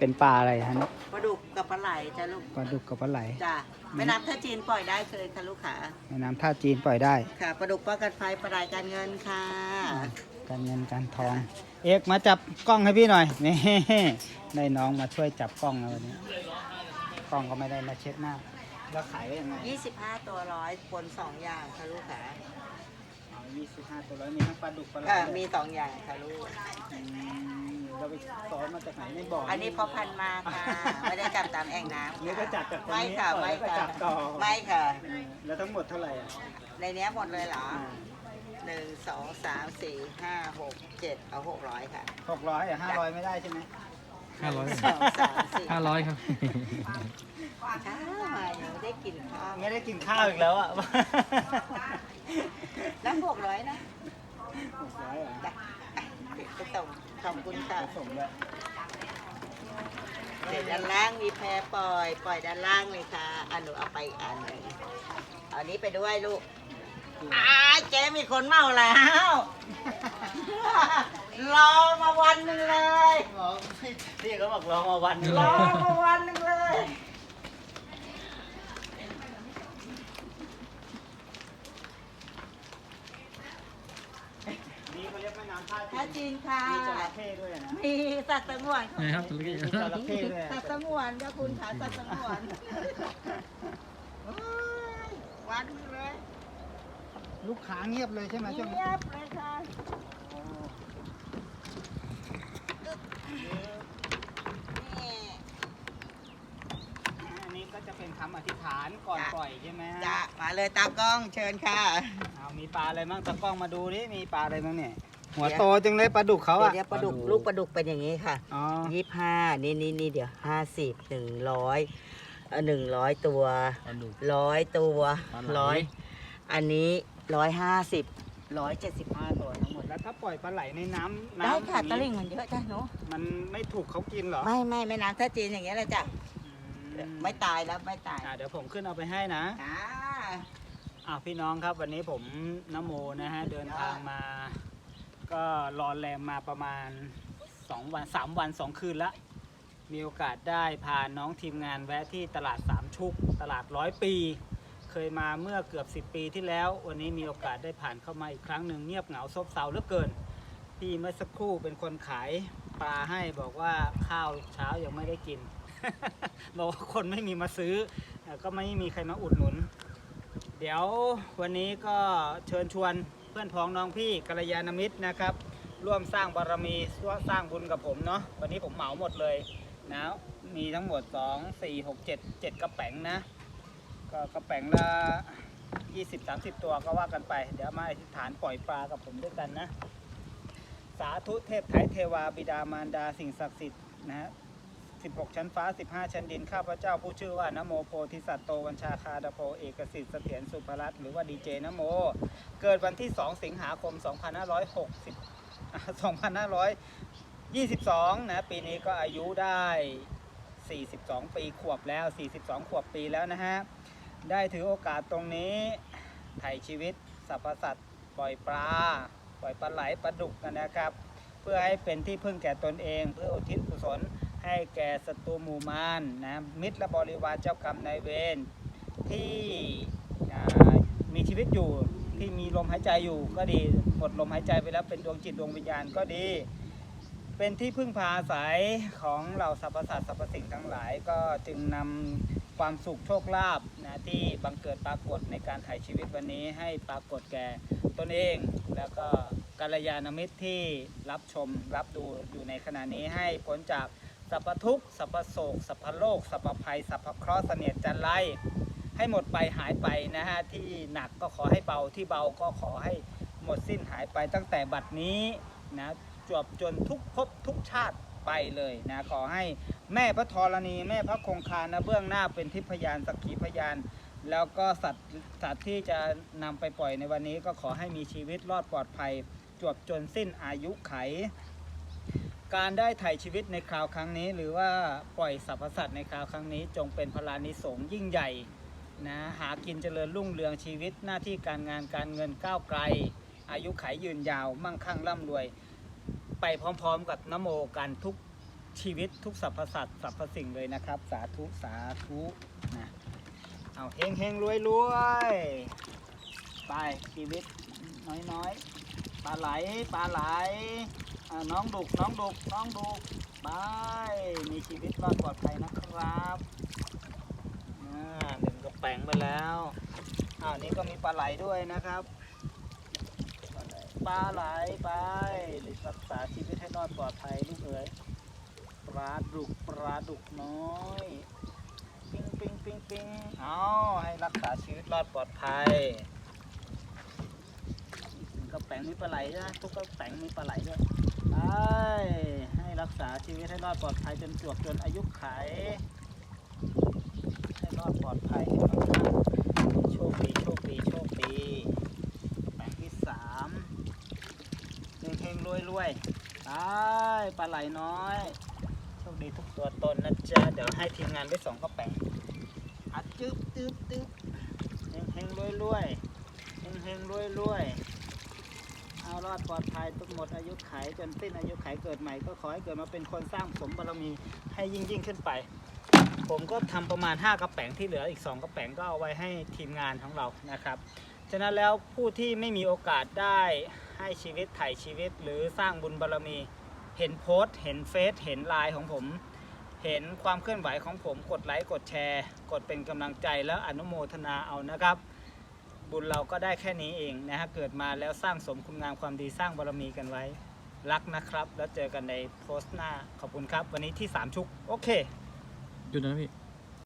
เป็นปลาอะไรฮะเนี่ยปลาดุกกับปลาไหลจ้ะลูกปลาดุกกับปลาไหลจ้ะแม่น้ำท่าจีนปล่อยได้เลยค่ะลูกค้าแม่น้ำท่าจีนปล่อยได้ค่ะปลาดุกป้องกันไฟปลาไหลการเงินค่ะ การเงินการทอง เอกมาจับกล้องให้พี่หน่อยนี่ได้น้องมาช่วยจับกล้องแล้ววันนี้กล้องก็ไม่ได้มาเช็ดหน้า แล้วขายได้ยังไง25ตัวร้อยปนสองอย่างค่ะลูกค้าเอา25ตัวร้อยมีทั้งปลาดุกปลาไหลค่ะมีสองอย่างค่ะลูกอืม เราไปสอนมาจากไหนไม่บอกอันนี้เพอพันธุ์มาค่ะไม่ได้จับตามแอ่งน้ำนี่ก็จับจากตรงไม่นี้ค่ะก่อนไม่แล้วก็ค่ะจับต่อไม่ค่ะอืมแล้วทั้งหมดเท่าไหร่อะในเนี้ยหมดเลยเหรอหนึ่งสองสามสี่ห้าหกเจ็ดเอาหกร้อยค่ะหกร้อยอะห้าร้อยไม่ได้ใช่ไหมห้าร้อยสองสามสี่ห้าร้อยครับช้ามายังไม่ได้กินข้าวไม่ได้กินข้าวอีกแล้วอะแล้วหกร้อยนะหกร้อยอะจ้ะไปส่ง ขอบคุณค่ะ ผสมด้วยเดี๋ยวด้านล่างมีแพรปล่อย ปล่อยด้านล่างเลยค่ะอันหนูเอาไปอีกอันหนึ่งเอาอันนี้ไปด้วยลูกอ้ายเจ๊มีคนเมาแล้ว รอมาวันหนึ่งเลยบอกพี่เขาบอกรอมาวันหนึ่งรอมาวันหนึ่งเลย นี่เขาเรียก แม่น้ำท่าถ้าจีนค่ะมีจระเข้ด้วยนะมีสัตว์สงวนนี่ครับตัวเล็กมีจระเข้ด้วยสัตว์สงวนค่ะคุณค่ะสัตว์สงวนโอ้ยวันหนึ่งเลยลูกค้าเงียบเลยใช่ไหมช่วงนี้เงียบเลยค่ะนี่อันนี้ก็จะเป็นคำอธิษฐานก่อนจ้ะปล่อยใช่ไหมฮะจะมาเลยตากล้องเชิญค่ะ เอามีปลาอะไรบ้างตะกล้องมาดูดิมีปลาอะไรบ้างเนี่ย หัวเดี๋ยวโตจังเลยปลาดุกเขาเดี๋ยวอะเดี๋ยวปลาดุกลูกปลาดุกเป็นอย่างนี้ค่ะอ๋อยี่ห้านี่นี่นี่เดี๋ยวห้าสิบหนึ่งร้อยหนึ่งร้อยตัวปลาดุกร้อยตัวปลาไหลร้อยอันนี้ร้อยห้าสิบร้อยเจ็ดสิบห้าตัวทั้งหมด แล้วถ้าปล่อยปลาไหลในน้ำน้ำได้ค่ะอย่างตะนี้ลิ่งมันเยอะจ้ะหนูมันไม่ถูกเขากินเหรอ ไม่ไม่ไม่น้ำท่าจีนอย่างเงี้ยเลยจ้ะอืมไม่ตายแล้วไม่ตายอะเดี๋ยวผมขึ้นเอาไปให้นะอ่าอะพี่น้องครับวันนี้ผมนโมนะฮะเดินทางมา ก็รอนแรมมาประมาณ 2 วัน 3 วัน 2 คืนละมีโอกาสได้พาน้องทีมงานแวะที่ตลาดสามชุก ตลาดร้อยปี เคยมาเมื่อเกือบ 10 ปีที่แล้ว วันนี้มีโอกาสได้ผ่านเข้ามาอีกครั้งหนึ่งเงียบเหงาซบเซาเหลือเกิน พี่เมื่อสักครู่เป็นคนขายปลาให้บอกว่าข้าวเช้ายังไม่ได้กิน บอกว่าคนไม่มีมาซื้อเอ่อก็ไม่มีใครมาอุดหนุน เดี๋ยววันนี้ก็เชิญชวน เพื่อนพ้องน้องพี่กัลยาณมิตรนะครับ ร่วมสร้างบารมีร่วมสร้างบุญกับผมเนาะวันนี้ผมเหมาหมดเลยนะมีทั้งหมด 2 4 6 7 7 กระแป๋งนะ ก็กระแป๋งละ20 30 ตัวก็ว่ากันไป เดี๋ยวมาอธิษฐานปล่อยปลากับผมด้วยกันนะ สาธุเทพไทยเทวาบิดามารดาสิ่งศักดิ์สิทธิ์นะฮะ 16 ชั้นฟ้า 15 ชั้นดิน ข้าพเจ้าผู้ชื่อว่านโมโพธิสัตว์โตวัญชาคาดาโพเอกสิทธิ์เสถียรสุภรัตน์หรือว่าดีเจนโม เกิดวันที่ 2 สิงหาคม 2560อะ2522 นะ ปีนี้ก็อายุได้ 42 ปีขวบแล้ว 42 ขวบปีแล้วนะฮะ ได้ถือโอกาสตรงนี้ไถ่ชีวิตสรรพสัตว์ปล่อยปลา ปล่อยปลาไหลปลาดุกกันนะครับ เพื่อให้เป็นที่พึ่งแก่ตนเอง เพื่ออุทิศกุศล ให้แก่ศัตรูหมู่มารนะมิตรและบริวารเจ้ากรรมนายเวรที่มีชีวิตอยู่ที่มีลมหายใจอยู่ก็ดีหมดลมหายใจไปแล้วเป็นดวงจิตดวงวิญญาณก็ดี เป็นที่พึ่งพาอาศัยของเหล่าสรรพสัตว์สรรพสิ่งทั้งหลาย ก็จึงนำความสุขโชคลาภนะที่บังเกิดปรากฏในการถ่ายชีวิตวันนี้ให้ปรากฏแก่ตนเอง แล้วก็กัลยาณมิตรที่รับชมรับดูอยู่ในขณะนี้ให้พ้นจาก สัพพทุกข์สัพพโศกสัพพโลกสัพพภัยสัพพเคราะห์เสนียดจันไรให้หมดไปหายไปนะฮะที่หนักก็ขอให้เบาที่เบาก็ขอให้หมดสิ้นหายไปตั้งแต่บัดนี้นะจวบจนทุกภพทุกชาติไปเลยนะขอให้แม่พระธรณีแม่พระคงคานะเบื้องหน้าเป็นทิพยานสักขีพยาน แล้วก็สัตว์สัตว์ที่จะนำไปปล่อยในวันนี้ก็ขอให้มีชีวิตรอดปลอดภัย จวบจนสิ้นอายุไข การได้ไถ่ชีวิตในคราวครั้งนี้ หรือว่าปล่อยสรรพสัตว์ในคราวครั้งนี้ จงเป็นพลานิสงยิ่งใหญ่นะหากินเจริญรุ่งเรืองชีวิตหน้าที่การงานการเงินก้าวไกล อายุไขยืนยาว มั่งคั่งร่ำรวย ไปพร้อมๆ กับนโมกันทุกชีวิตทุกสรรพสัตว์สรรพสิ่งเลยนะครับ สาธุสาธุนะเอาเฮงเฮงรวยรวยไปชีวิตน้อยๆปลาไหลปลาไหล น้องดุกน้องดุกน้องดุกไปมีชีวิตรอดปลอดภัยนะครับหนึ่งกระแป้งไปแล้วอ้านี่ก็มีปลาไหลด้วยนะครับปลาไหลไปรักษาชีวิตให้รอดปลอดภัยลูกเอ๋ยปลาดุกปลาดุกน้อยปิ้งปิ้งปิ้งปิ้งเอาให้รักษาชีวิตรอดปลอดภัยกระแป้งมีปลาไหลนะทุกกระแป้งมีปลาไหลด้วย ให้รักษาชีวิตให้รอดปลอดภัยจนจวบจนอายุขไขให้รอดปลอดภัยโชคดีโชคดีโชคดีแปลงที่สามเฮงเฮงรวยรวยๆไปปลาไหลน้อย โชคดีทุกตัวตนนะจ๊ะเดี๋ยวให้ทีมงานไปสองกระแปงอัดจึ๊บจึ๊บจึ๊บเฮงเฮงรวยรวยเฮงเฮงรวยรวย เอารอดปลอดภัยทุกหมดอายุไขจนสิ้นอายุไขเกิดใหม่ก็ขอให้เกิดมาเป็นคนสร้างสมบารมีให้ยิ่งยิ่งขึ้นไป ผมก็ทำประมาณ 5 กระแป๋งที่เหลืออีก 2 กระแป๋งก็เอาไว้ให้ทีมงานของเรานะครับฉะนั้นแล้วผู้ที่ไม่มีโอกาสได้ให้ชีวิตถ่ายชีวิต หรือสร้างบุญบารมี เห็นโพสต์ เห็นเฟซเห็นไลน์ของผม เห็นความเคลื่อนไหวของผมกดไลค์กดแชร์ กดเป็นกำลังใจแล้วอนุโมทนาเอานะครับ บุญเราก็ได้แค่นี้เองนะฮะเกิดมาแล้วสร้างสมคุณงามความดีสร้างบารมีกันไว้ รักนะครับ แล้วเจอกันในโพสต์หน้าขอบคุณครับ วันนี้ที่สามชุก โอเค หยุดนะพี่